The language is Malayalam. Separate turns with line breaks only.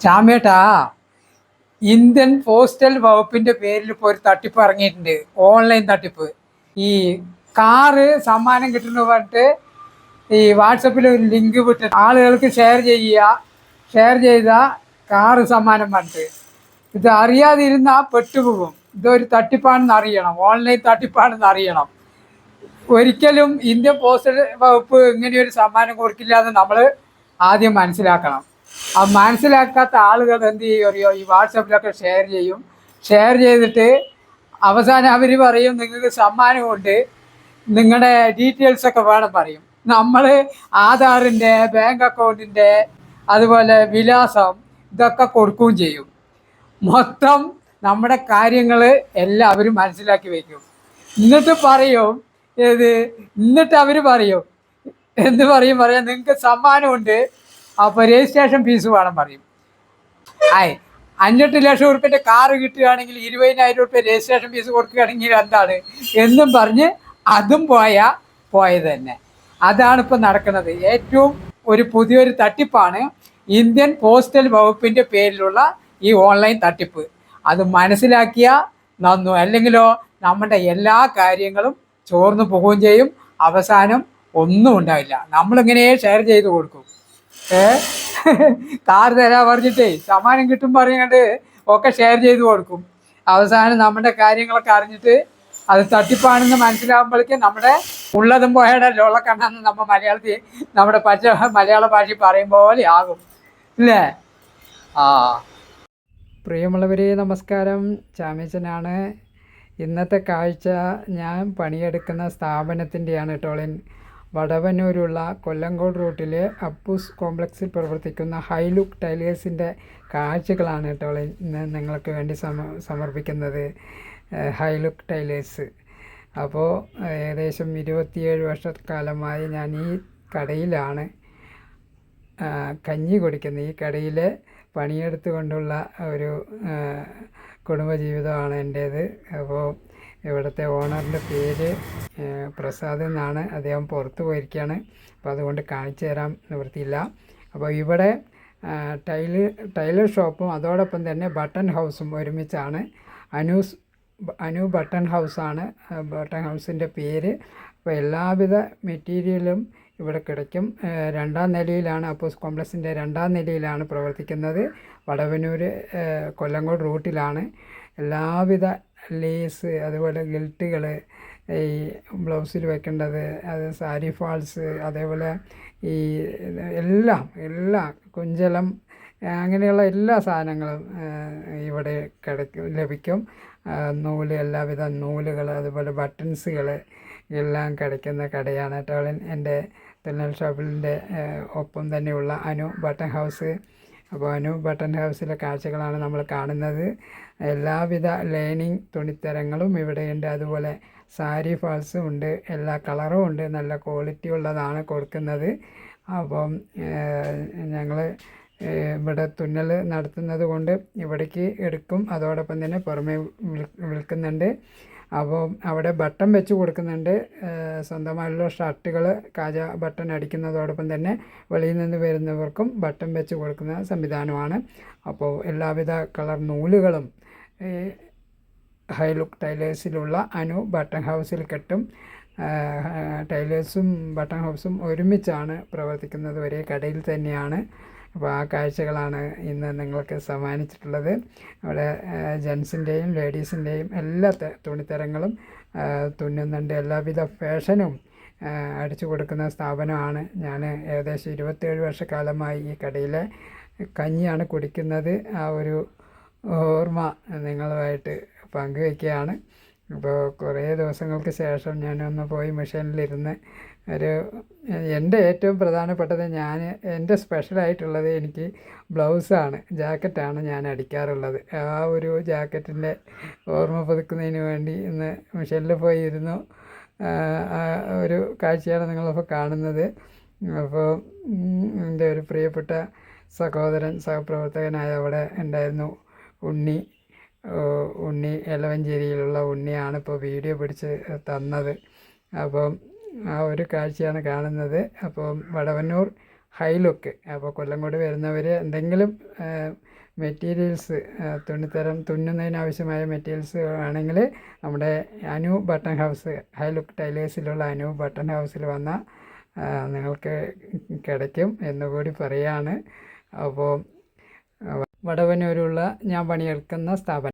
ചാമേട്ടാ ഇന്ത്യൻ പോസ്റ്റൽ വകുപ്പിന്റെ പേരിൽ ഇപ്പോൾ ഒരു തട്ടിപ്പ് ഇറങ്ങിയിട്ടുണ്ട്. ഓൺലൈൻ തട്ടിപ്പ്. ഈ കാറ് സമ്മാനം കിട്ടുന്ന പറഞ്ഞിട്ട് ഈ വാട്സപ്പിൽ ഒരു ലിങ്ക് വിട്ട് ആളുകൾക്ക് ഷെയർ ചെയ്യുക ഷെയർ ചെയ്ത കാറ് സമ്മാനം പറഞ്ഞിട്ട്. ഇത് അറിയാതിരുന്നാൽ പെട്ടുപോകും. ഇതൊരു തട്ടിപ്പാണെന്ന് അറിയണം. ഓൺലൈൻ തട്ടിപ്പാണെന്ന് അറിയണം. ഒരിക്കലും ഇന്ത്യൻ പോസ്റ്റൽ വകുപ്പ് ഇങ്ങനെയൊരു സമ്മാനം കൊടുക്കില്ല എന്ന് നമ്മൾ ആദ്യം മനസ്സിലാക്കണം. ആ മനസ്സിലാക്കാത്ത ആളുകൾ എന്ത് ചെയ്യും? അറിയോ ഈ വാട്സപ്പിലൊക്കെ ഷെയർ ചെയ്യും. ഷെയർ ചെയ്തിട്ട് അവസാനം അവർ പറയും നിങ്ങൾക്ക് സമ്മാനമുണ്ട്. നിങ്ങളുടെ ഡീറ്റെയിൽസ് ഒക്കെ വേണം പറയും. നമ്മൾ ആധാറിന്റെ ബാങ്ക് അക്കൗണ്ടിന്റെ അതുപോലെ വിലാസം ഇതൊക്കെ കൊടുക്കുകയും ചെയ്യും. മൊത്തം നമ്മുടെ കാര്യങ്ങൾ എല്ലാവരും മനസ്സിലാക്കി വയ്ക്കും. എന്നിട്ട് പറയും ഏത്? എന്നിട്ട് അവർ പറയും. എന്ത് പറയും പറയാം നിങ്ങൾക്ക് സമ്മാനമുണ്ട്. അപ്പോൾ രജിസ്ട്രേഷൻ ഫീസ് വേണം പറയും. ആയി അഞ്ചെട്ട് ലക്ഷം ഉറുപ്പിന്റെ കാറ് കിട്ടുകയാണെങ്കിൽ ഇരുപതിനായിരം ഉറുപ്പ്യ രജിസ്ട്രേഷൻ ഫീസ് കൊടുക്കുകയാണെങ്കിൽ എന്താണ്? എന്നും പറഞ്ഞ് അതും പോയ പോയത് തന്നെ. അതാണ് ഇപ്പം നടക്കുന്നത്. ഏറ്റവും ഒരു പുതിയൊരു തട്ടിപ്പാണ് ഇന്ത്യൻ പോസ്റ്റൽ വകുപ്പിന്റെ പേരിലുള്ള ഈ ഓൺലൈൻ തട്ടിപ്പ്. അത് മനസ്സിലാക്കിയ നന്നു. അല്ലെങ്കിലോ നമ്മുടെ എല്ലാ കാര്യങ്ങളും ചോർന്നു പോവുകയും ചെയ്യും. അവസാനം ഒന്നും ഉണ്ടാവില്ല. നമ്മളിങ്ങനെ ഷെയർ ചെയ്ത് കൊടുക്കും? ഏ? കാർ തരാ പറഞ്ഞിട്ടേ സമ്മാനം കിട്ടും പറഞ്ഞുകൊണ്ട് ഒക്കെ ഷെയർ ചെയ്ത് കൊടുക്കും. അവസാനം നമ്മുടെ കാര്യങ്ങളൊക്കെ അറിഞ്ഞിട്ട് അത് തട്ടിപ്പാണെന്ന് മനസ്സിലാകുമ്പോഴേക്കും നമ്മുടെ ഉള്ളതും പോയയുടെ ലോളക്കണ്ണെന്ന് നമ്മൾ മലയാളത്തിൽ നമ്മുടെ പച്ച മലയാള ഭാഷ പറയും പോലെ ആകും. ഇല്ലേ? ആ. പ്രിയമുള്ളവരെ നമസ്കാരം. ചാമേച്ചനാണ്. ഇന്നത്തെ കാഴ്ച ഞാൻ പണിയെടുക്കുന്ന സ്ഥാപനത്തിന്റെയാണ് ടോളിൻ. വടവന്നൂരുള്ള കൊല്ലങ്കോട് റൂട്ടിലെ അപ്പൂസ് കോംപ്ലക്സിൽ പ്രവർത്തിക്കുന്ന ഹൈലുക്ക് ടൈലേഴ്സിന്റെ കാഴ്ചകളാണ് കേട്ടോ ഇന്ന് നിങ്ങൾക്ക് വേണ്ടി സമ സമർപ്പിക്കുന്നത് ഹൈലുക്ക് ടൈലേഴ്സ്. അപ്പോൾ ഏകദേശം ഇരുപത്തിയേഴ് വർഷക്കാലമായി ഞാൻ ഈ കടയിലാണ് കഞ്ഞി കുടിക്കുന്നത്. ഈ കടയിൽ പണിയെടുത്തുകൊണ്ടുള്ള ഒരു കുടുംബജീവിതമാണ് എന്റേത്. അപ്പോൾ ഇവിടുത്തെ ഓണറിന്റെ പേര് പ്രസാദ് എന്നാണ്. അദ്ദേഹം പുറത്ത് പോയിരിക്കുകയാണ്. അപ്പോൾ അതുകൊണ്ട് കാണിച്ചു തരാൻ നിവൃത്തിയില്ല. അപ്പോൾ ഇവിടെ ടൈൽ ടൈലർ ഷോപ്പും അതോടൊപ്പം തന്നെ ബട്ടൺ ഹൗസും ഒരുമിച്ചാണ്. അനൂസ് അനു ബട്ടൺ ഹൗസാണ്. ബട്ടൺ ഹൗസിന്റെ പേര്. അപ്പോൾ എല്ലാവിധ മെറ്റീരിയലും ഇവിടെ കിടക്കും. രണ്ടാം നിലയിലാണ് അപ്പോസ് കോംപ്ലക്സിന്റെ രണ്ടാം നിലയിലാണ് പ്രവർത്തിക്കുന്നത്. വടവനൂർ കൊല്ലങ്കോട് റൂട്ടിലാണ്. എല്ലാവിധ ലേസ് അതുപോലെ ഗിൽട്ടുകൾ ഈ ബ്ലൗസിൽ വെക്കേണ്ടത് അത് സാരി ഫാൾസ് അതേപോലെ ഈ എല്ലാം എല്ലാം കുഞ്ചലം അങ്ങനെയുള്ള എല്ലാ സാധനങ്ങളും ഇവിടെ കിടക്കും ലഭിക്കും. നൂൽ എല്ലാവിധ നൂലുകൾ അതുപോലെ ബട്ടൺസുകൾ എല്ലാം കിടക്കുന്ന കടയാണ്. ടോളിൻ എന്റെ തുന്നൽ ഷോപ്പിന്റെ ഒപ്പം തന്നെയുള്ള അനു ബട്ടൺ ഹൗസ്. അപ്പോൾ അനു ബട്ടൺ ഹൗസിലെ കാഴ്ചകളാണ് നമ്മൾ കാണുന്നത്. എല്ലാവിധ ലൈനിങ് തുണിത്തരങ്ങളും ഇവിടെയുണ്ട്. അതുപോലെ സാരി ഫാൾസും ഉണ്ട്. എല്ലാ കളറും ഉണ്ട്. നല്ല ക്വാളിറ്റി ഉള്ളതാണ് കൊടുക്കുന്നത്. അപ്പം ഞങ്ങൾ ഇവിടെ തുന്നൽ നടത്തുന്നത് കൊണ്ട് ഇവിടേക്ക് എടുക്കും. അതോടൊപ്പം തന്നെ പുറമെ വിൽ- വിൽക്കുന്നുണ്ട്. അപ്പോൾ അവിടെ ബട്ടൺ വെച്ച് കൊടുക്കുന്നുണ്ട്. സ്വന്തമായുള്ള ഷർട്ടുകൾ കാജ ബട്ടൺ അടിക്കുന്നതോടൊപ്പം തന്നെ വെളിയിൽ നിന്ന് വരുന്നവർക്കും ബട്ടൺ വെച്ച് കൊടുക്കുന്ന സംവിധാനമാണ്. അപ്പോൾ എല്ലാവിധ കളർ നൂലുകളും ഹൈലുക്ക് ടൈലേഴ്സിലുള്ള അനു ബട്ടൺ ഹൗസിൽ കെട്ടും. ടൈലേഴ്സും ബട്ടൺ ഹൗസും ഒരുമിച്ചാണ് പ്രവർത്തിക്കുന്നത്. ഒരേ കടയിൽ തന്നെയാണ്. അപ്പോൾ ആ കാഴ്ചകളാണ് ഇന്ന് നിങ്ങൾക്ക് സമ്മാനിച്ചിട്ടുള്ളത്. അവിടെ ജെൻസിന്റെയും ലേഡീസിന്റെയും എല്ലാ തുണിത്തരങ്ങളും തുന്നുന്നുണ്ട് എല്ലാവിധ ഫാഷനും അടിച്ചു കൊടുക്കുന്ന സ്ഥാപനമാണ്. ഞാൻ ഏകദേശം ഇരുപത്തേഴ് വർഷക്കാലമായി ഈ കടയിലെ കഞ്ഞിയാണ് കുടിക്കുന്നത്. ആ ഒരു ഓർമ്മ നിങ്ങളുമായിട്ട് പങ്കുവയ്ക്കുകയാണ്. അപ്പോൾ കുറേ ദിവസങ്ങൾക്ക് ശേഷം ഞാനൊന്ന് പോയി മെഷീനിലിരുന്ന് ഒരു എന്റെ ഏറ്റവും പ്രധാനപ്പെട്ടത് ഞാൻ എന്റെ സ്പെഷ്യലായിട്ടുള്ളത് എനിക്ക് ബ്ലൗസാണ് ജാക്കറ്റാണ് ഞാൻ അടിക്കാറുള്ളത്. ആ ഒരു ജാക്കറ്റിന്റെ ഓർമ്മ പുതുക്കുന്നതിന് വേണ്ടി ഇന്ന് മെഷീനിൽ പോയി ഇരുന്നു ഒരു കാഴ്ചയാണ് നിങ്ങളിപ്പോൾ കാണുന്നത്. അപ്പോൾ എന്റെ ഒരു പ്രിയപ്പെട്ട സഹോദരൻ സഹപ്രവർത്തകനായ അവിടെ ഉണ്ടായിരുന്നു ഉണ്ണി. ഉണ്ണി എലവഞ്ചേരിയിലുള്ള ഉണ്ണിയാണ് ഇപ്പോൾ വീഡിയോ പിടിച്ച് തന്നത്. അപ്പം ആ ഒരു കാഴ്ചയാണ് കാണുന്നത്. അപ്പം വടവന്നൂർ ഹൈലുക്ക്. അപ്പോൾ കൊല്ലംകോട് വരുന്നവർ എന്തെങ്കിലും മെറ്റീരിയൽസ് തുണിത്തരം തുന്നുന്നതിനാവശ്യമായ മെറ്റീരിയൽസ് ആണെങ്കിൽ നമ്മുടെ Anu button house high look ടൈലേഴ്സിലുള്ള Anu button ഹൗസിൽ വന്നാൽ നിങ്ങൾക്ക് കിടയ്ക്കും എന്നുകൂടി പറയാണ്. അപ്പോൾ വടവന്നൂരുള്ള ഞാൻ പണിയെടുക്കുന്ന സ്ഥാപനം